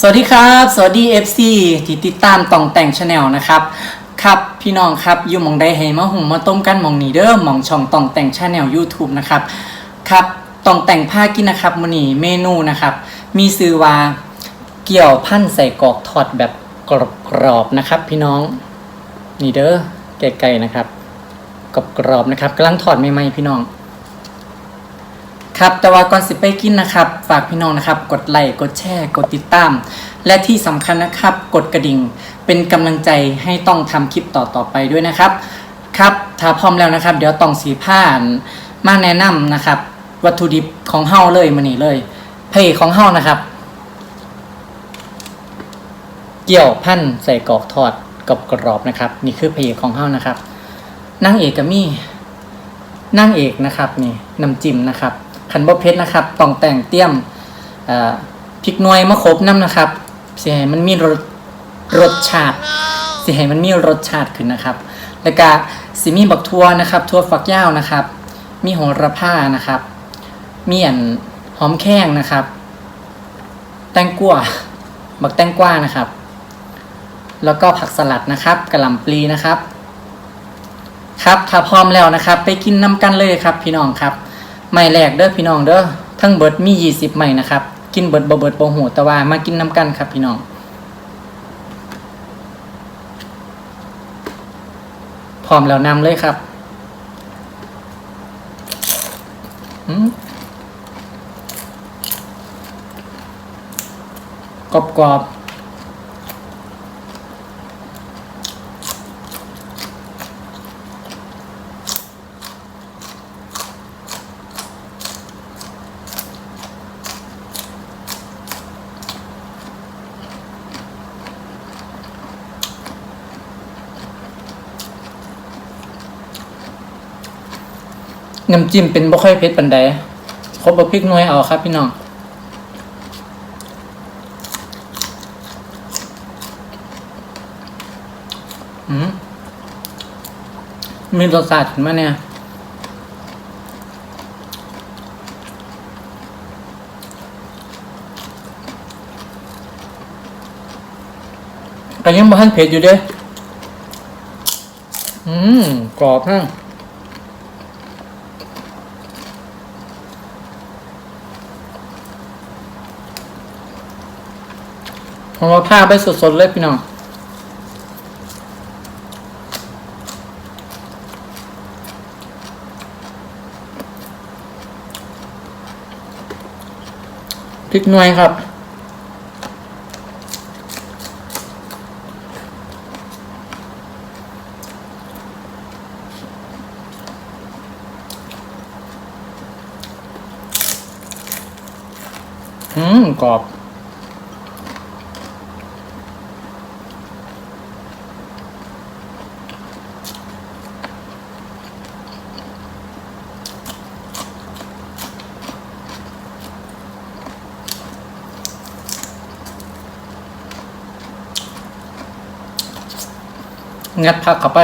สวัสดีครับ สวัสดี FC ที่ติดตามต่องแต่งชาแนลนะครับ ครับพี่น้องครับอยู่มองได้ให้มาหุงมาต้มกันมองนีเด้อมองช่องต่องแต่งชาแนล YouTube นะครับ ครับต่องแต่งผ้ากินนะครับมื้อนี้เมนูนะครับ มีซื้อว่าเกี่ยวพันใส่กรอกทอดแบบกรอบๆนะครับ พี่น้องนี่เด้อไกลๆนะครับกรอบๆนะครับกำลังทอดใหม่ๆพี่น้อง ครับแต่ว่าก่อนสิไปกินนะครับ ฝากพี่น้องนะครับ กดไลค์กดแชร์กดติดตาม และที่สำคัญนะครับ กดกระดิ่ง เป็นกำลังใจให้ต้องทำคลิปต่อๆไปด้วยนะครับ ครับถ้าพร้อมแล้วนะครับ เดี๋ยวต้องสีผ่านมาแนะนำนะครับ วัตถุดิบของเฮาเลยมานี่เลยเพจของเฮานะครับ เกี่ยวพันใส่กรอกทอดกับกรอบนะครับ นี่คือเพจของเฮานะครับนางเอกกัมี่นางเอกนะครับนี่น้ำจิ้มนะครับ ขันบ่เพชรนะครับต้องแต่งเตี้ยมพริกหนวยมะขบน้ำนะครับสิให้มันมีรสรสชาติสิให้มันมีรสชาติขึ้นนะครับ แล้วก็สิมีบักทั่วนะครับ ทั่วฝักยาวนะครับ มีโหระพานะครับ มีอันหอมแข้งนะครับ แตงกวาบักแตงกวานะครับ แล้วก็ผักสลัดนะครับกระหล่ำปลีนะครับ ครับถ้าพร้อมแล้วนะครับ ไปกินน้ำกันเลยครับ พี่น้องครับ ไม่แรกเด้อพี่น้องเด้อทั้งเบิดมี 20ใหม่นะครับ กินเบิดบ่เบิดบ่หูแต่ว่ามากินน้ำกันครับพี่น้องพร้อมแล้วนำเลยครับอืมกรอบกรอบ น้ำจิ้มเป็นบ่ค่อยเผ็ดปานใดครบบ่พริกน่วยเอาครับ พี่น้องมีรสชาติมาเนี่ยแต่ยังบ่ทันเผ็ดอยู่เด้อืม กรอบฮะ ผมว่าผ้าไปสดๆเลยพี่น้องพริกหน่วยครับอืมกรอบ งัดผักเข้าไป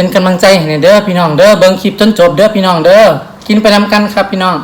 เป็นกำลังใจให้เด้อพี่น้องเด้อเบิ่งคลิปจนจบเด้อพี่น้องเด้อกินไปนำกันครับ พี่น้อง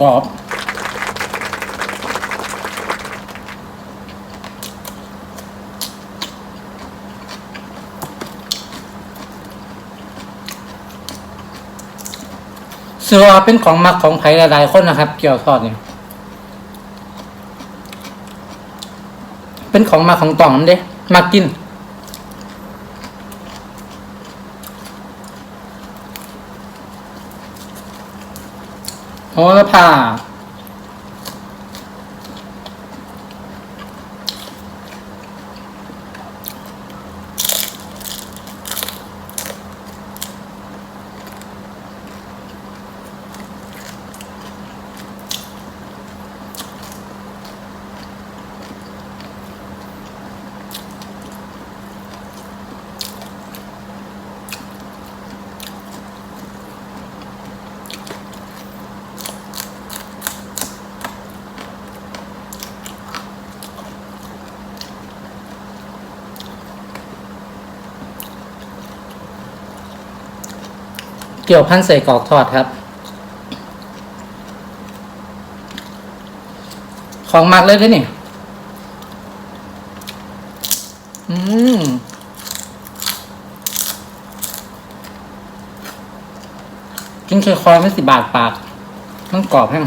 กรอบเสือเป็นของมักของไผ่หลายๆคนนะครับ เกี่ยวทอดเนี่ย เป็นของมาของต่องนั่นเด้มากินโอ้กระพา เกี่ยวพันใส่กรอกทอดครับ ของมักเลยด้วยนี่ อืมกินเคยคอยไม่สิบาทปาก มันกรอบแห้ง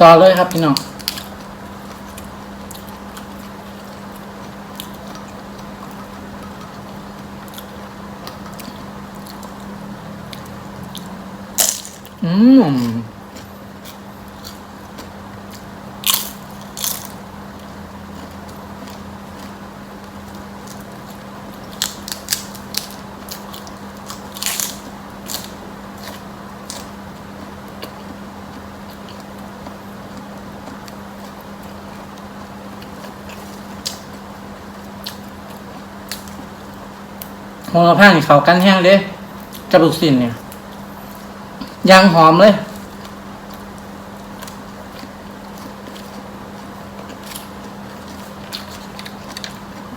ต่อเลยครับพี่น้อง อืม โหระพานเขากันแห้งเลยกับลูกศิลเนี่ยยางหอมเลย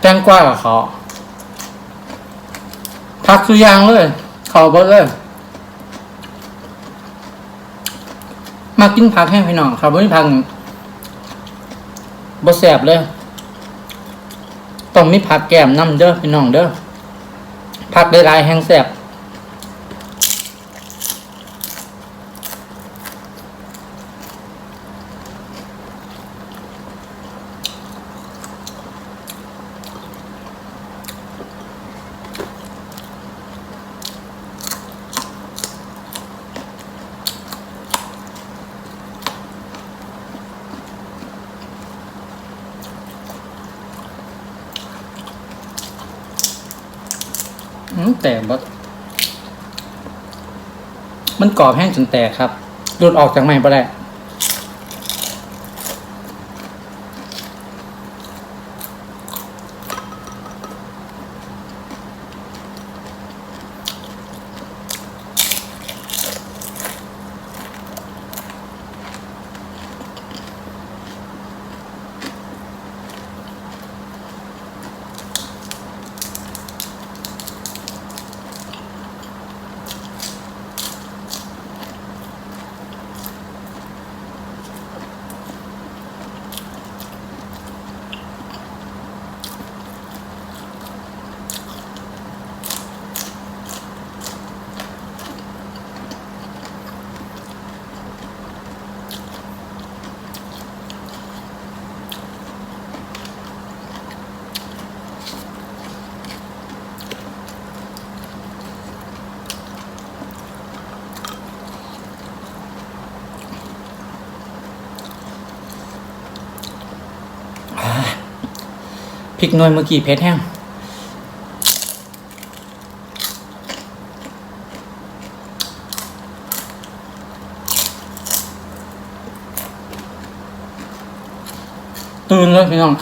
แตงกวากับเขาพักคือยางเลย เขาเบิดเลย มากินผักแห้งพี่น้องครับไม่พักบ่แสบเลย ต้องมีผักแก้มน้ำเด้อพี่น้องเด้อ พักได้หลายแห้งแสบ แต่บดมันกรอบแห้งจนแตกครับหลุดออกจากไม้ไปแล้ว พริกน่วยเมื่อกี้เพชรแห้งตื่นเลยพี่น้อง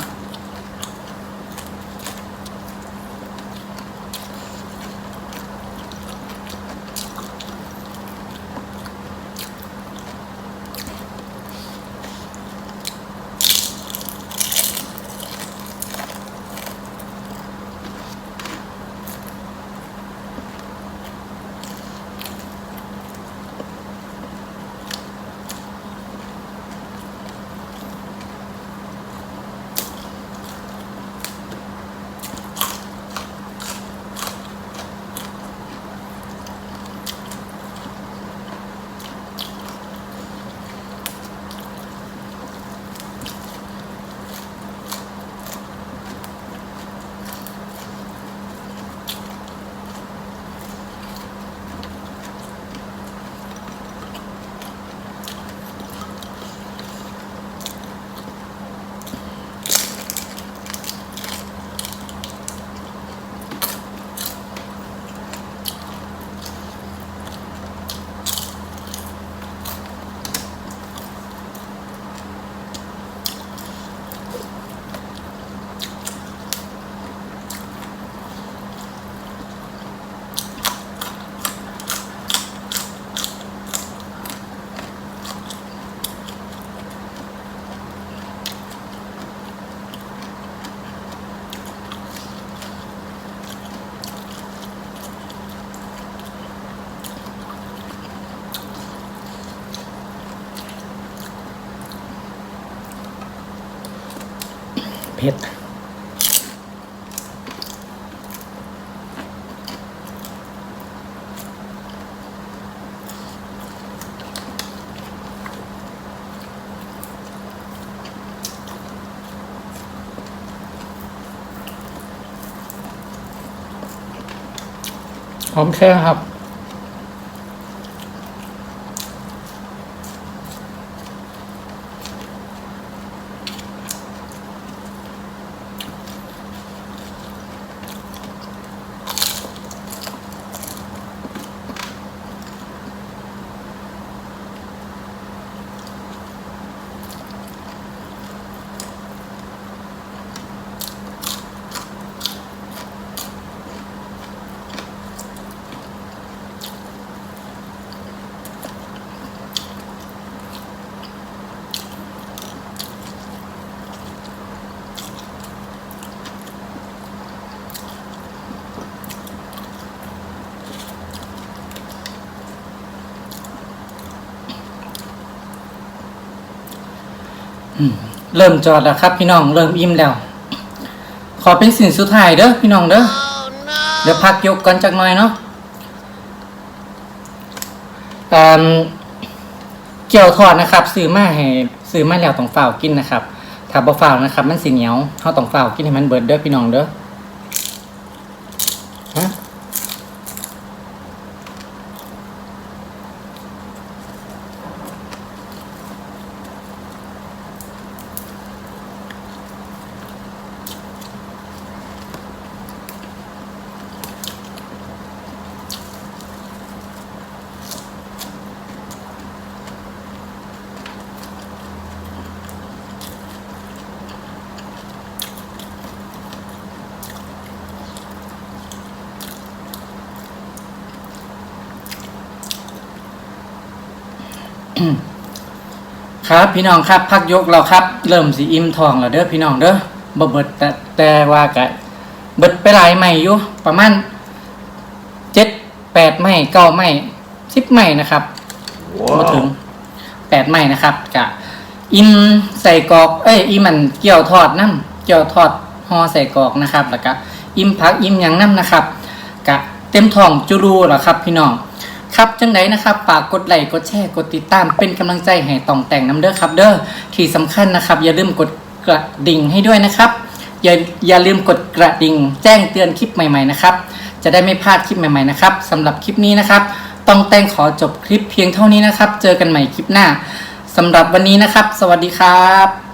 เฮ็ดหอมแค่ครับ เริ่มจอดแล้วครับ พี่น้องเริ่มอิ่มแล้ว ขอเป็นสิ่งสุดท้ายเด้อพี่น้องเด้อ เดี๋ยวพักยกกันจักหน่อยเนาะการเกี่ยวทอดนะครับซื้อมาให้ซื้อมาแล้วต้องฝ้าวกินนะครับถ้าบ่ฝ้าวนะครับ มันสิเหนียวเฮาต้องฝ้าวกินให้มันเบิดเด้อพี่น้องเด้อ ครับพี่น้องครับ พักยกเราครับ เริ่มสีอิ่มทองแล้วเด้อพี่น้องเด้อบ่เบิดแต่แต่ว่ากะเบิดไปหลายใหม่อยู่ประมาณเจ็ดแปดไม้เก้าไม้สิบไม้นะครับมาถึงแปดไม้นะครับกะอิ่มใส่กรอกเอ้ยอิ่มมันเกี่ยวทอดน้ำเกี่ยวทอดห่อใส่กรอกนะครับแล้วก็อิ่มพักอิ่มหยังน้ำนะครับกะเต็มท้องจุรูเหรอครับ พี่น้อง ครับจังไดนะครับฝากกดไลค์กดแชร์กดติดตามเป็นกำลังใจให้ต่องแต่งน้ำเด้อครับ เด้อที่สำคัญนะครับ อย่าลืมกดกระดิ่งให้ด้วยนะครับ อย่าอย่าลืมกดกระดิ่ง แจ้งเตือนคลิปใหม่ๆนะครับ จะได้ไม่พลาดคลิปใหม่ๆนะครับสำหรับคลิปนี้นะครับต้องแต่งขอจบคลิปเพียงเท่านี้นะครับ เจอกันใหม่คลิปหน้าสำหรับวันนี้นะครับ สวัสดีครับ